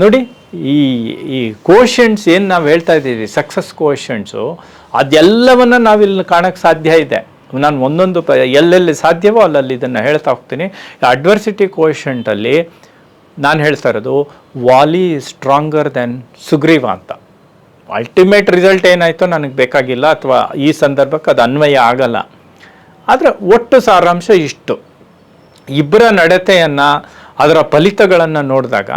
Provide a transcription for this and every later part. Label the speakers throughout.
Speaker 1: ನೋಡಿ, ಈ ಈ ಕೋಶನ್ಸ್ ಏನು ನಾವು ಹೇಳ್ತಾ ಇದ್ದೀವಿ ಸಕ್ಸಸ್ ಕೋಶನ್ಸು ಅದೆಲ್ಲವನ್ನು ನಾವಿಲ್ಲಿ ಕಾಣಕ್ಕೆ ಸಾಧ್ಯ ಇದೆ. ನಾನು ಒಂದೊಂದು ಪ, ಎಲ್ಲೆಲ್ಲಿ ಸಾಧ್ಯವೋ ಅಲ್ಲಲ್ಲಿ ಇದನ್ನು ಹೇಳ್ತಾ ಹೋಗ್ತೀನಿ. ಅಡ್ವರ್ಸಿಟಿ ಕೋಶಂಟಲ್ಲಿ ನಾನು ಹೇಳ್ತಾ ಇರೋದು ವಾಲಿ ಸ್ಟ್ರಾಂಗರ್ ದೆನ್ ಸುಗ್ರೀವ ಅಂತ. ಅಲ್ಟಿಮೇಟ್ ರಿಸಲ್ಟ್ ಏನಾಯಿತೋ ನನಗೆ ಬೇಕಾಗಿಲ್ಲ, ಅಥವಾ ಈ ಸಂದರ್ಭಕ್ಕೆ ಅದು ಅನ್ವಯ ಆಗಲ್ಲ. ಆದರೆ ಒಟ್ಟು ಸಾರಾಂಶ ಇಷ್ಟು. ಇಬ್ಬರ ನಡತೆಯನ್ನು, ಅದರ ಫಲಿತಗಳನ್ನು ನೋಡಿದಾಗ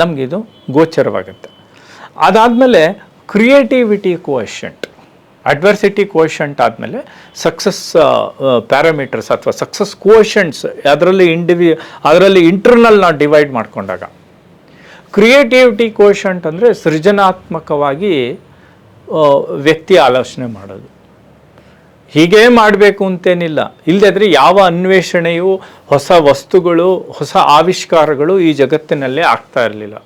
Speaker 1: ನಮಗಿದು ಗೋಚರವಾಗುತ್ತೆ. ಅದಾದಮೇಲೆ ಕ್ರಿಯೇಟಿವಿಟಿ ಕೋಶಂಟ್ ಅಡ್ವರ್ಸಿಟಿ ಕೋಶಂಟ್ ಆದಮೇಲೆ ಸಕ್ಸಸ್ ಪ್ಯಾರಾಮೀಟರ್ಸ್ ಅಥವಾ ಸಕ್ಸಸ್ ಕೋಶಂಟ್ಸ್ ಅದರಲ್ಲಿ ಇಂಡಿವಿ ಅದರಲ್ಲಿ ಇಂಟರ್ನಲ್ ನಾವು ಡಿವೈಡ್ ಮಾಡಿಕೊಂಡಾಗ. ಕ್ರಿಯೇಟಿವಿಟಿ ಕೋಶಂಟ್ ಅಂದರೆ ಸೃಜನಾತ್ಮಕವಾಗಿ ವ್ಯಕ್ತಿ ಆಲೋಚನೆ ಮಾಡೋದು. ಹೀಗೇ ಮಾಡಬೇಕು ಅಂತೇನಿಲ್ಲ. ಇಲ್ಲದಿದ್ರೆ ಯಾವ ಅನ್ವೇಷಣೆಯು ಹೊಸ ವಸ್ತುಗಳು, ಹೊಸ ಆವಿಷ್ಕಾರಗಳು ಈ ಜಗತ್ತಿನಲ್ಲೇ ಆಗ್ತಾ ಇರಲಿಲ್ಲ.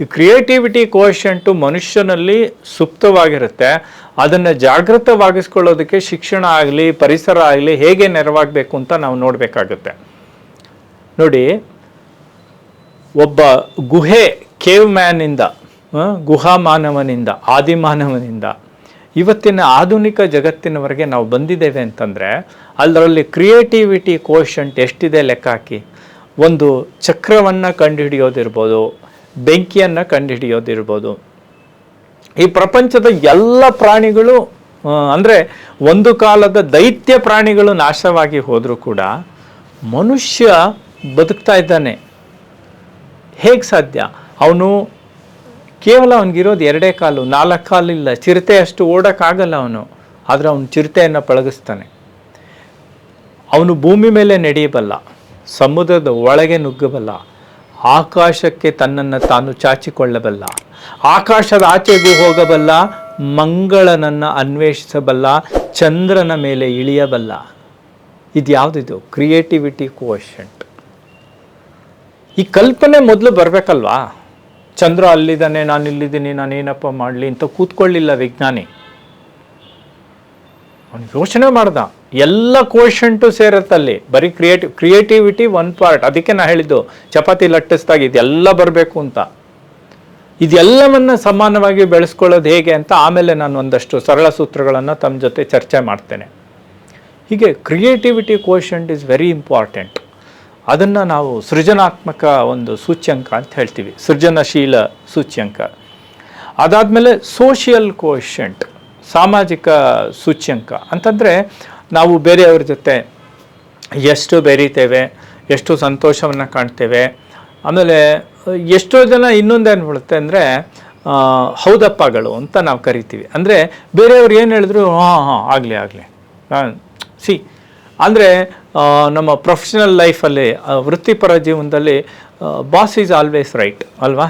Speaker 1: ಈ ಕ್ರಿಯೇಟಿವಿಟಿ ಕೋಶಂಟು ಮನುಷ್ಯನಲ್ಲಿ ಸುಪ್ತವಾಗಿರುತ್ತೆ. ಅದನ್ನು ಜಾಗೃತವಾಗಿಸ್ಕೊಳ್ಳೋದಕ್ಕೆ ಶಿಕ್ಷಣ ಆಗಲಿ, ಪರಿಸರ ಆಗಲಿ ಹೇಗೆ ನೆರವಾಗಬೇಕು ಅಂತ ನಾವು ನೋಡಬೇಕಾಗುತ್ತೆ. ನೋಡಿ, ಒಬ್ಬ ಗುಹೆ ಕೇವ್ ಮ್ಯಾನಿಂದ ಗುಹಾ ಮಾನವನಿಂದ ಆದಿಮಾನವನಿಂದ ಇವತ್ತಿನ ಆಧುನಿಕ ಜಗತ್ತಿನವರೆಗೆ ನಾವು ಬಂದಿದ್ದೇವೆ ಅಂತಂದರೆ ಅದರಲ್ಲಿ ಕ್ರಿಯೇಟಿವಿಟಿ ಕೋಶಂಟ್ ಎಷ್ಟಿದೆ ಲೆಕ್ಕ ಹಾಕಿ. ಒಂದು ಚಕ್ರವನ್ನು ಕಂಡುಹಿಡಿಯೋದಿರ್ಬೋದು, ಬೆಂಕಿಯನ್ನು ಕಂಡುಹಿಡಿಯೋದಿರ್ಬೋದು. ಈ ಪ್ರಪಂಚದ ಎಲ್ಲ ಪ್ರಾಣಿಗಳು ಅಂದರೆ ಒಂದು ಕಾಲದ ದೈತ್ಯ ಪ್ರಾಣಿಗಳು ನಾಶವಾಗಿ ಹೋದರೂ ಕೂಡ ಮನುಷ್ಯ ಬದುಕ್ತಾ ಇದ್ದಾನೆ. ಹೇಗೆ ಸಾಧ್ಯ? ಅವನು ಕೇವಲ ಅವನಿಗಿರೋದು ಎರಡೇ ಕಾಲು, ನಾಲ್ಕು ಕಾಲಿಲ್ಲ ಚಿರತೆ ಅಷ್ಟು ಓಡೋಕ್ಕಾಗಲ್ಲ ಅವನು. ಆದರೆ ಅವನು ಚಿರತೆಯನ್ನು ಪಳಗಿಸ್ತಾನೆ. ಅವನು ಭೂಮಿ ಮೇಲೆ ನಡೆಯಬಲ್ಲ, ಸಮುದ್ರದ ಒಳಗೆ ನುಗ್ಗಬಲ್ಲ, ಆಕಾಶಕ್ಕೆ ತನ್ನನ್ನು ತಾನು ಚಾಚಿಕೊಳ್ಳಬಲ್ಲ, ಆಕಾಶದ ಆಚೆಗೂ ಹೋಗಬಲ್ಲ, ಮಂಗಳನನ್ನು ಅನ್ವೇಷಿಸಬಲ್ಲ, ಚಂದ್ರನ ಮೇಲೆ ಇಳಿಯಬಲ್ಲ. ಇದು ಯಾವುದಿದು ಕ್ರಿಯೇಟಿವಿಟಿ ಕೋಶಂಟ್ ಈ ಕಲ್ಪನೆ ಮೊದಲು ಬರಬೇಕಲ್ವಾ? ಚಂದ್ರ ಅಲ್ಲಿದ್ದಾನೆ, ನಾನು ಇಲ್ಲಿದ್ದೀನಿ, ನಾನು ಏನಪ್ಪ ಮಾಡಲಿ ಅಂತ ಕೂತ್ಕೊಳ್ಳಿಲ್ಲ ವಿಜ್ಞಾನಿ. ಅವನು ಯೋಚನೆ ಮಾಡ್ದ. ಎಲ್ಲ ಕೋಶಂಟು ಸೇರತ್ತಲ್ಲಿ. ಬರೀ ಕ್ರಿಯೇಟಿವ್ ಕ್ರಿಯೇಟಿವಿಟಿ ಒನ್ ಪಾರ್ಟ್ ಅದಕ್ಕೆ ನಾ ಹೇಳಿದ್ದು, ಚಪಾತಿ ಲಟ್ಟಿಸ್ದಾಗ ಇದೆಲ್ಲ ಬರಬೇಕು ಅಂತ. ಇದೆಲ್ಲವನ್ನ ಸಮಾನವಾಗಿ ಬೆಳೆಸ್ಕೊಳ್ಳೋದು ಹೇಗೆ ಅಂತ ಆಮೇಲೆ ನಾನು ಒಂದಷ್ಟು ಸರಳ ಸೂತ್ರಗಳನ್ನು ತಮ್ಮ ಜೊತೆ ಚರ್ಚೆ ಮಾಡ್ತೇನೆ. ಹೀಗೆ creativity quotient is very important ಅದನ್ನು ನಾವು ಸೃಜನಾತ್ಮಕ ಒಂದು ಸೂಚ್ಯಂಕ ಅಂತ ಹೇಳ್ತೀವಿ. ಸೃಜನಶೀಲ ಸೂಚ್ಯಂಕ. ಅದಾದಮೇಲೆ ಸೋಷಿಯಲ್ ಕೋಶಂಟ್ ಸಾಮಾಜಿಕ ಸೂಚ್ಯಂಕ. ಅಂತಂದರೆ ನಾವು ಬೇರೆಯವ್ರ ಜೊತೆ ಎಷ್ಟು ಬೆರೀತೇವೆ, ಎಷ್ಟು ಸಂತೋಷವನ್ನು ಕಾಣ್ತೇವೆ, ಆಮೇಲೆ ಎಷ್ಟೋ ಜನ ಇನ್ನೊಂದೇನು ಏನು ಬೀಳುತ್ತೆ ಅಂದರೆ ಹೌದಪ್ಪಗಳು ಅಂತ ನಾವು ಕರಿತೀವಿ. ಅಂದರೆ ಬೇರೆಯವ್ರು ಏನು ಹೇಳಿದ್ರು, ಹಾಂ ಹಾಂ, ಆಗಲಿ ಆಗಲಿ. ಸಿ ಅಂದರೆ ನಮ್ಮ ಪ್ರೊಫೆಷನಲ್ ಲೈಫಲ್ಲಿ ವೃತ್ತಿಪರ ಜೀವನದಲ್ಲಿ ಬಾಸ್ ಈಸ್ ಆಲ್ವೇಸ್ ರೈಟ್ ಅಲ್ವಾ?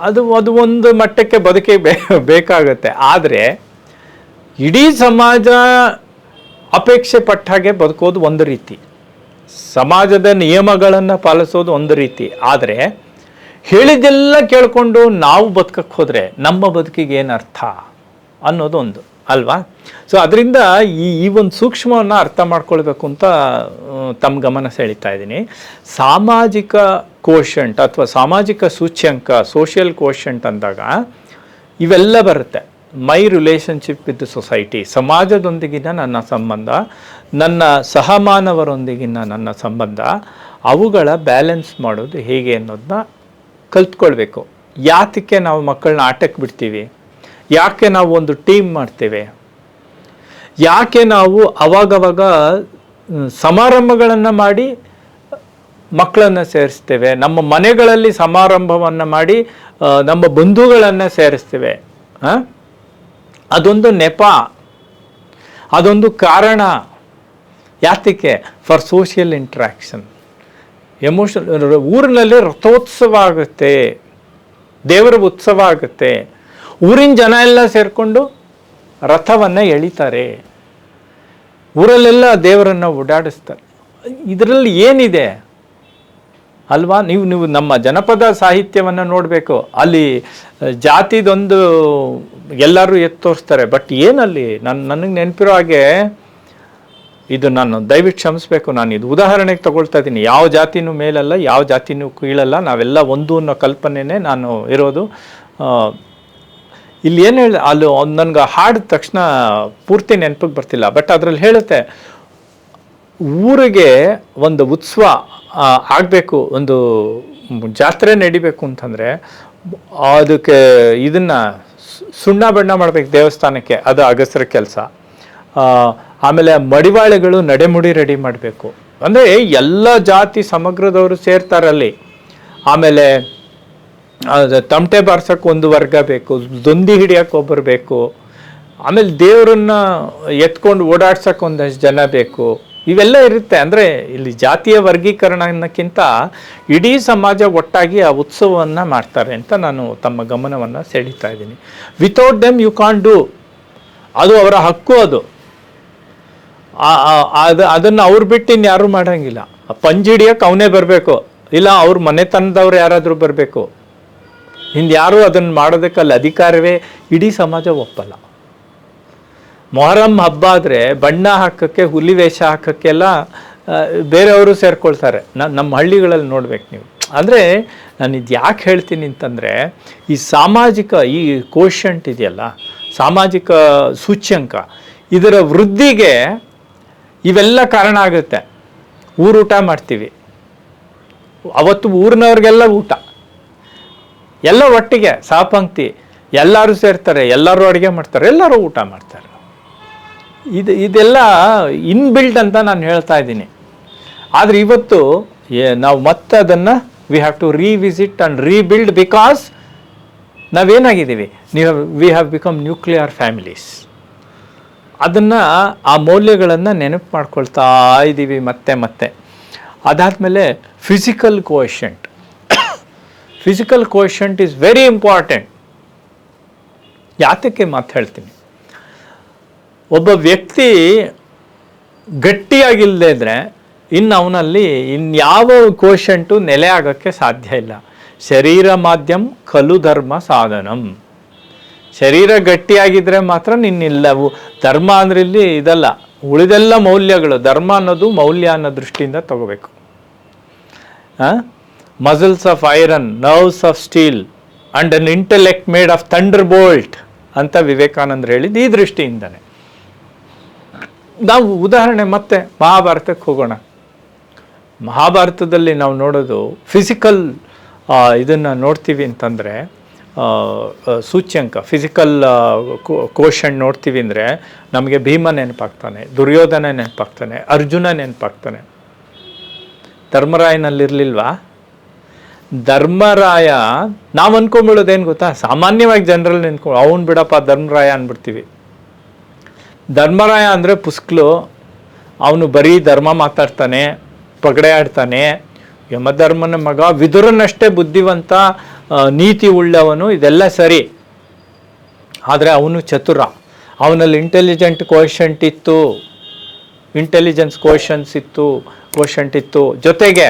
Speaker 1: ಅದು ಅದು ಒಂದು ಮಟ್ಟಕ್ಕೆ ಬದುಕಿ ಬೇಕಾಗುತ್ತೆ. ಆದರೆ, ಇಡೀ ಸಮಾಜ ಅಪೇಕ್ಷೆ ಪಟ್ಟ ಹಾಗೆ ಬದುಕೋದು ಒಂದು ರೀತಿ. ಸಮಾಜದ ನಿಯಮಗಳನ್ನು ಪಾಲಿಸೋದು ಒಂದು ರೀತಿ. ಆದರೆ, ಹೇಳಿದ್ದೆಲ್ಲ ಕೇಳಿಕೊಂಡು ನಾವು ಬದುಕಕ್ಕೆ ಹೋದರೆ ನಮ್ಮ ಬದುಕಿಗೆ ಏನು ಅರ್ಥ ಅನ್ನೋದು ಒಂದು. ಅಲ್ವಾ? ಸೊ ಅದರಿಂದ ಈ ಈ ಒಂದು ಸೂಕ್ಷ್ಮವನ್ನು ಅರ್ಥ ಮಾಡ್ಕೊಳ್ಬೇಕು ಅಂತ ತಮ್ಮ ಗಮನ ಸೆಳೀತಾ ಇದ್ದೀನಿ. ಸಾಮಾಜಿಕ ಕೋಶಂಟ್ ಅಥವಾ ಸಾಮಾಜಿಕ ಸೂಚ್ಯಂಕ ಸೋಷಿಯಲ್ ಕೋಶಂಟ್ ಅಂದಾಗ ಇವೆಲ್ಲ ಬರುತ್ತೆ. ಮೈ ರಿಲೇಷನ್ಶಿಪ್ ವಿತ್ ಸೊಸೈಟಿ ಸಮಾಜದೊಂದಿಗಿನ ನನ್ನ ಸಂಬಂಧ, ನನ್ನ ಸಹಮಾನವರೊಂದಿಗಿನ ನನ್ನ ಸಂಬಂಧ, ಅವುಗಳ ಬ್ಯಾಲೆನ್ಸ್ ಮಾಡೋದು ಹೇಗೆ ಅನ್ನೋದನ್ನ ಕಲ್ತ್ಕೊಳ್ಬೇಕು. ಯಾತಕ್ಕೆ ನಾವು ಮಕ್ಕಳನ್ನ ಆಟಕ್ಕೆ ಬಿಡ್ತೀವಿ? ಯಾಕೆ ನಾವು ಒಂದು ಟೀಮ್ ಮಾಡ್ತೇವೆ? ಯಾಕೆ ನಾವು ಅವಾಗವಾಗ ಸಮಾರಂಭಗಳನ್ನು ಮಾಡಿ ಮಕ್ಕಳನ್ನು ಸೇರಿಸ್ತೇವೆ? ನಮ್ಮ ಮನೆಗಳಲ್ಲಿ ಸಮಾರಂಭವನ್ನು ಮಾಡಿ ನಮ್ಮ ಬಂಧುಗಳನ್ನು ಸೇರಿಸ್ತೇವೆ? ಅದೊಂದು ನೆಪ. ಅದೊಂದು ಕಾರಣ. ಯಾತಕ್ಕೆ ಫಾರ್ ಸೋಷಿಯಲ್ ಇಂಟ್ರಾಕ್ಷನ್ ಎಮೋಷನ್ ಊರಿನಲ್ಲಿ ರಥೋತ್ಸವ ಆಗುತ್ತೆ. ದೇವರ ಉತ್ಸವ ಆಗುತ್ತೆ. ಊರಿನ ಜನ ಎಲ್ಲ ಸೇರಿಕೊಂಡು ರಥವನ್ನು ಎಳಿತಾರೆ. ಊರಲ್ಲೆಲ್ಲ ದೇವರನ್ನು ಓಡಾಡಿಸ್ತಾರೆ. ಇದರಲ್ಲಿ ಏನಿದೆ? ಅಲ್ವಾ? ನೀವು ನೀವು ನಮ್ಮ ಜನಪದ ಸಾಹಿತ್ಯವನ್ನು ನೋಡಬೇಕು. ಅಲ್ಲಿ ಜಾತಿದೊಂದು ಎಲ್ಲರೂ ಎತ್ತೋರಿಸ್ತಾರೆ. ಬಟ್ ಏನಲ್ಲಿ? ನನ್ನ ನನಗೆ ನೆನಪಿರೋ ಹಾಗೆ ಇದು ನಾನು ದಯವಿಟ್ಟು ಕ್ಷಮಿಸ್ಬೇಕು. ನಾನು ಇದು ಉದಾಹರಣೆಗೆ ತಗೊಳ್ತಾ ಇದ್ದೀನಿ. ಯಾವ ಜಾತಿನೂ ಮೇಲಲ್ಲ, ಯಾವ ಜಾತಿನೂ ಕೀಳಲ್ಲ. ನಾವೆಲ್ಲ ಒಂದು ಅನ್ನೋ ಕಲ್ಪನೆನೇ ನಾನು ಇರೋದು. ಇಲ್ಲಿ ಏನು ಹೇಳಿ, ಅಲ್ಲಿ ನನಗೆ ಹಾಡಿದ ತಕ್ಷಣ ಪೂರ್ತಿ ನೆನಪಿಗೆ ಬರ್ತಿಲ್ಲ ಬಟ್ ಅದರಲ್ಲಿ ಹೇಳುತ್ತೆ, ಊರಿಗೆ ಒಂದು ಉತ್ಸವ ಆಗಬೇಕು, ಒಂದು ಜಾತ್ರೆ ನಡಿಬೇಕು ಅಂತಂದರೆ, ಅದಕ್ಕೆ ಇದನ್ನು ಸುಣ್ಣ ಬಣ್ಣ ಮಾಡಬೇಕು ದೇವಸ್ಥಾನಕ್ಕೆ, ಅದು ಅಗಸ್ರ ಕೆಲಸ. ಆಮೇಲೆ ಮಡಿವಾಳೆಗಳು ನಡೆಮುಡಿ ರೆಡಿ ಮಾಡಬೇಕು. ಅಂದರೆ ಎಲ್ಲ ಜಾತಿ ಸಮಗ್ರದವರು ಸೇರ್ತಾರಲ್ಲಿ. ಆಮೇಲೆ ತಮಟೆ ಬಾರ್ಸಕ್ಕೆ ಒಂದು ವರ್ಗ ಬೇಕು, ದೊಂದಿ ಹಿಡಿಯಕ್ಕೆ ಒಬ್ಬರು ಬೇಕು, ಆಮೇಲೆ ದೇವರನ್ನ ಎತ್ಕೊಂಡು ಓಡಾಡ್ಸಕ್ಕೆ ಒಂದಷ್ಟು ಜನ ಬೇಕು, ಇವೆಲ್ಲ ಇರುತ್ತೆ. ಅಂದರೆ ಇಲ್ಲಿ ಜಾತಿಯ ವರ್ಗೀಕರಣ ಅನ್ನೋಕ್ಕಿಂತ ಇಡೀ ಸಮಾಜ ಒಟ್ಟಾಗಿ ಆ ಉತ್ಸವವನ್ನು ಮಾಡ್ತಾರೆ ಅಂತ ನಾನು ತಮ್ಮ ಗಮನವನ್ನು ಸೆಳೀತಾ ಇದ್ದೀನಿ. Without them you can't do ಅದು ಅವರ ಹಕ್ಕು ಅದು. ಅದು, ಅದನ್ನು ಅವ್ರು ಬಿಟ್ಟು ಇನ್ಯಾರೂ ಮಾಡೋಂಗಿಲ್ಲ. ಪಂಜಿಡಿಯಕ್ಕೆ ಅವನೇ ಬರಬೇಕು. ಇಲ್ಲ ಅವ್ರ ಮನೆತನದವ್ರು ಯಾರಾದರೂ ಬರಬೇಕು. ಹಿಂದೆ ಯಾರೂ ಅದನ್ನು ಮಾಡೋದಕ್ಕೆ ಅಲ್ಲಿ ಅಧಿಕಾರವೇ ಇಡೀ ಸಮಾಜ ಒಪ್ಪಲ್ಲ. ಮೊಹರಂ ಹಬ್ಬ ಆದರೆ ಬಣ್ಣ ಹಾಕೋಕ್ಕೆ, ಹುಲಿ ವೇಷ ಹಾಕೋಕ್ಕೆಲ್ಲ ಬೇರೆಯವರು ಸೇರ್ಕೊಳ್ತಾರೆ. ನಮ್ಮ ಹಳ್ಳಿಗಳಲ್ಲಿ ನೋಡ್ಬೇಕು ನೀವು. ಅಂದರೆ ನಾನು ಇದು ಯಾಕೆ ಹೇಳ್ತೀನಿ ಅಂತಂದರೆ, ಈ ಸಾಮಾಜಿಕ ಈ ಕೋಶಂಟ್ ಇದೆಯಲ್ಲ, ಸಾಮಾಜಿಕ ಸೂಚ್ಯಂಕ, ಇದರ ವೃದ್ಧಿಗೆ ಇವೆಲ್ಲ ಕಾರಣ ಆಗುತ್ತೆ. ಊರೂಟ ಮಾಡ್ತೀವಿ. ಅವತ್ತು ಊರಿನವ್ರಿಗೆಲ್ಲ ಊಟ. ಎಲ್ಲ ಒಟ್ಟಿಗೆ, ಸಾಪಂಕ್ತಿ, ಎಲ್ಲರೂ ಸೇರ್ತಾರೆ, ಎಲ್ಲರೂ ಅಡುಗೆ ಮಾಡ್ತಾರೆ, ಎಲ್ಲರೂ ಊಟ ಮಾಡ್ತಾರೆ. ಇದು, ಇದೆಲ್ಲ ಇನ್ಬಿಲ್ಡ್ ಅಂತ ನಾನು ಹೇಳ್ತಾ ಇದ್ದೀನಿ. ಆದರೆ ಇವತ್ತು ನಾವು ಮತ್ತೆ ಅದನ್ನು we have to revisit and rebuild because ನಾವೇನಾಗಿದ್ದೀವಿ? ನೀವು we have become nuclear families ಅದನ್ನು, ಆ ಮೌಲ್ಯಗಳನ್ನು ನೆನಪು ಮಾಡ್ಕೊಳ್ತಾ ಇದ್ದೀವಿ ಮತ್ತೆ ಮತ್ತೆ. ಅದಾದಮೇಲೆ physical quotient physical quotient is very important ಯಾತಕ್ಕೆ ಮಾತು ಹೇಳ್ತೀನಿ ಒಬ್ಬ ವ್ಯಕ್ತಿ ಗಟ್ಟಿಯಾಗಿಲ್ಲದೆ ಇದ್ದರೆ ಇನ್ನು ಅವನಲ್ಲಿ ಇನ್ಯಾವ ಕೋಶಂಟು ನೆಲೆ ಆಗೋಕ್ಕೆ ಸಾಧ್ಯ ಇಲ್ಲ. ಶರೀರ ಮಾಧ್ಯಮ, ಕಲು ಧರ್ಮ ಸಾಧನಂ. ಶರೀರ ಗಟ್ಟಿಯಾಗಿದ್ದರೆ ಮಾತ್ರ ನಿನ್ನಿಲ್ಲವು. ಧರ್ಮ ಅಂದ್ರೆ ಇಲ್ಲಿ ಇದಲ್ಲ. ಉಳಿದೆಲ್ಲ ಮೌಲ್ಯಗಳು. ಧರ್ಮ ಅನ್ನೋದು ಮೌಲ್ಯ ಅನ್ನೋ ದೃಷ್ಟಿಯಿಂದ ತಗೋಬೇಕು. Muscles of iron nerves of steel and an intellect made of thunderbolt ಅಂತ ವಿವೇಕಾನಂದರು ಹೇಳಿದ್ದು ಈ ದೃಷ್ಟಿಯಿಂದನೇ. ನಾವು ಉದಾಹರಣೆ ಮತ್ತೆ ಮಹಾಭಾರತಕ್ಕೆ ಹೋಗೋಣ. ಮಹಾಭಾರತದಲ್ಲಿ ನಾವು ನೋಡೋದು ಫಿಸಿಕಲ್ ಇದನ್ನು ನೋಡ್ತೀವಿ ಅಂತಂದರೆ ಸೂಚ್ಯಂಕ ಫಿಸಿಕಲ್ ಕೋಶನ್ ನೋಡ್ತೀವಿ ಅಂದರೆ ನಮಗೆ ಭೀಮ ನೆನಪಾಗ್ತಾನೆ, ದುರ್ಯೋಧನ ನೆನಪಾಗ್ತಾನೆ, ಅರ್ಜುನ ನೆನಪಾಗ್ತಾನೆ. ಧರ್ಮರಾಯನಲ್ಲಿರಲಿಲ್ವಾ? ಧರ್ಮರಾಯ, ನಾವು ಅನ್ಕೊಂಬಿಡೋದೇನು ಗೊತ್ತಾ? ಸಾಮಾನ್ಯವಾಗಿ ಜನರಲ್ಲಿ ನೆನ್ಕೊ ಅವನು ಬಿಡಪ್ಪ ಧರ್ಮರಾಯ ಅಂದ್ಬಿಡ್ತೀವಿ ಧರ್ಮರಾಯ ಅಂದರೆ ಪುಸ್ಕ್ಲು. ಅವನು ಬರೀ ಧರ್ಮ ಮಾತಾಡ್ತಾನೆ ಪಗಡೆ ಆಡ್ತಾನೆ ಯಮಧರ್ಮನ ಮಗ ವಿದುರನಷ್ಟೇ ಬುದ್ಧಿವಂತ ನೀತಿ ಉಳ್ಳವನು, ಇದೆಲ್ಲ ಸರಿ. ಆದರೆ ಅವನು ಚತುರ. ಅವನಲ್ಲಿ ಇಂಟೆಲಿಜೆಂಟ್ ಕ್ವಶಂಟ್ ಇತ್ತು. ಇಂಟೆಲಿಜೆನ್ಸ್ ಕ್ವಶನ್ಸ್ ಇತ್ತು ಕ್ವಶಂಟ್ ಇತ್ತು. ಜೊತೆಗೆ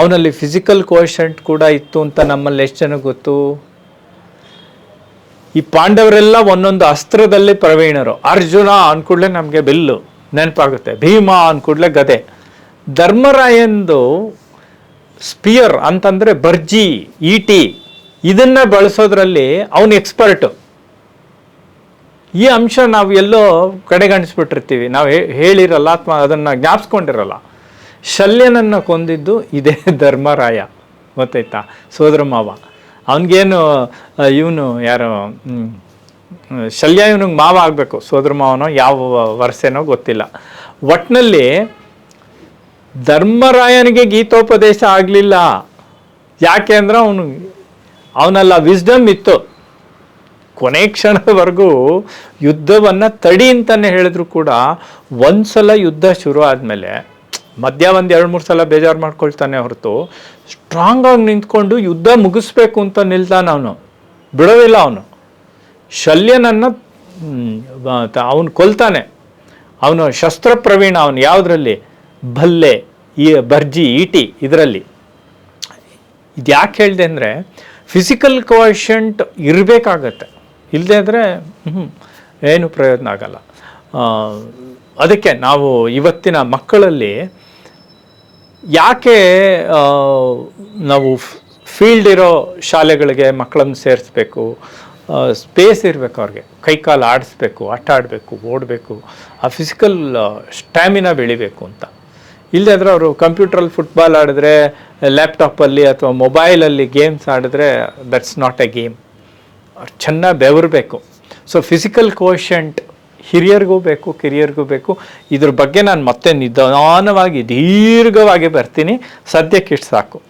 Speaker 1: ಅವನಲ್ಲಿ ಫಿಸಿಕಲ್ ಕೋಶಂಟ್ ಕೂಡ ಇತ್ತು ಅಂತ ನಮ್ಮಲ್ಲಿ ಎಷ್ಟು ಜನ ಗೊತ್ತು? ಈ ಪಾಂಡವರೆಲ್ಲ ಒಂದೊಂದು ಅಸ್ತ್ರದಲ್ಲಿ ಪ್ರವೀಣರು. ಅರ್ಜುನ ಅಂದ್ಕೂಡ್ಲೆ ನಮಗೆ ಬಿಲ್ಲು, ನೆನಪಾಗುತ್ತೆ. ಭೀಮ ಅನ್ಕೂಡ್ಲೆ ಗದೆ. ಧರ್ಮರಾಯಂದು ಸ್ಪಿಯರ್ ಅಂತಂದ್ರೆ ಬರ್ಜಿ ಈಟಿ, ಇದನ್ನ ಬಳಸೋದ್ರಲ್ಲಿ ಅವನು ಎಕ್ಸ್ಪರ್ಟ್ ಈ ಅಂಶ ನಾವು ಎಲ್ಲೋ ಕಡೆಗಣಿಸ್ಬಿಟ್ಟಿರ್ತೀವಿ. ನಾವು ಹೇಳಿರಲ್ಲ ಅಥವಾ ಅದನ್ನು ಜ್ಞಾಪಿಸ್ಕೊಂಡಿರಲ್ಲ. ಶಲ್ಯನನ್ನು ಕೊಂದಿದ್ದು ಇದೇ ಧರ್ಮರಾಯ. ಗೊತ್ತಾಯ್ತಾ? ಸೋದರ ಮಾವ. ಅವನಿಗೇನು ಇವನು ಯಾರು ಶಲ್ಯ ಇವನಿಗೆ ಮಾವ ಆಗಬೇಕು. ಸೋದರ ಮಾವನೋ, ಯಾವ ವರ್ಷನೋ ಗೊತ್ತಿಲ್ಲ. ಒಟ್ಟಿನಲ್ಲಿ ಧರ್ಮರಾಯನಿಗೆ ಗೀತೋಪದೇಶ ಆಗಲಿಲ್ಲ. ಯಾಕೆ ಅಂದ್ರೆ ಅವನು, ಅವನಲ್ಲ ವಿಸ್ಡಮ್ ಇತ್ತು. ಕೊನೆ ಕ್ಷಣದವರೆಗೂ ಯುದ್ಧವನ್ನು ತಡಿ ಅಂತಲೇ ಹೇಳಿದ್ರು ಕೂಡ ಒಂದ್ಸಲ ಯುದ್ಧ ಶುರು ಆದಮೇಲೆ ಮಧ್ಯ ಒಂದು ಎರಡು ಮೂರು ಸಲ ಬೇಜಾರು ಮಾಡ್ಕೊಳ್ತಾನೆ ಹೊರತು ಸ್ಟ್ರಾಂಗ್ ಆಗಿ ನಿಂತ್ಕೊಂಡು ಯುದ್ಧ ಮುಗಿಸ್ಬೇಕು ಅಂತ ನಿಲ್ತಾನೆ ಅವನು ಬಿಡೋದಿಲ್ಲ ಅವನು. ಶಲ್ಯನನ್ನು ಅವನು ಕೊಲ್ತಾನೆ. ಅವನು ಶಸ್ತ್ರ ಪ್ರವೀಣ ಅವನು ಯಾವುದರಲ್ಲಿ? ಭಲ್ಲೆ, ಈ ಬರ್ಜಿ ಈಟಿ ಇದರಲ್ಲಿ. ಇದು ಯಾಕೆ ಹೇಳಿದೆ ಅಂದರೆ ಫಿಸಿಕಲ್ ಕ್ವಾಶಂಟ್ ಇರಬೇಕಾಗತ್ತೆ. ಇಲ್ಲದೆ ಅಂದರೆ ಏನು ಪ್ರಯೋಜನ ಆಗಲ್ಲ. ಅದಕ್ಕೆ ನಾವು ಇವತ್ತಿನ ಮಕ್ಕಳಲ್ಲಿ ಯಾಕೆ ನಾವು ಫೀಲ್ಡ್ ಇರೋ ಶಾಲೆಗಳಿಗೆ ಮಕ್ಕಳನ್ನು ಸೇರಿಸ್ಬೇಕು? ಸ್ಪೇಸ್ ಇರಬೇಕು ಅವ್ರಿಗೆ. ಕೈಕಾಲು ಆಡಿಸ್ಬೇಕು, ಆಟ ಆಡಬೇಕು, ಓಡಬೇಕು, ಆ ಫಿಸಿಕಲ್ ಸ್ಟ್ಯಾಮಿನಾ ಬೆಳಿಬೇಕು ಅಂತ. ಇಲ್ಲದ್ರೆ ಅವರು ಕಂಪ್ಯೂಟ್ರಲ್ಲಿ ಫುಟ್ಬಾಲ್ ಆಡಿದ್ರೆ ಲ್ಯಾಪ್ಟಾಪಲ್ಲಿ ಅಥವಾ ಮೊಬೈಲಲ್ಲಿ ಗೇಮ್ಸ್ ಆಡಿದ್ರೆ ದಟ್ಸ್ ನಾಟ್ ಎ ಗೇಮ್ ಚೆನ್ನಾಗಿ ಬೆವರಬೇಕು. ಸೊ ಫಿಸಿಕಲ್ ಕೋಶಂಟ್ ಹಿರಿಯರಿಗೂ ಬೇಕು ಕಿರಿಯರಿಗೂ ಬೇಕು. ಇದ್ರ ಬಗ್ಗೆ ನಾನು ಮತ್ತೆ ನಿಧಾನವಾಗಿ ದೀರ್ಘವಾಗಿ ಬರ್ತೀನಿ. ಸದ್ಯಕ್ಕೆ ಇಷ್ಟು ಸಾಕು.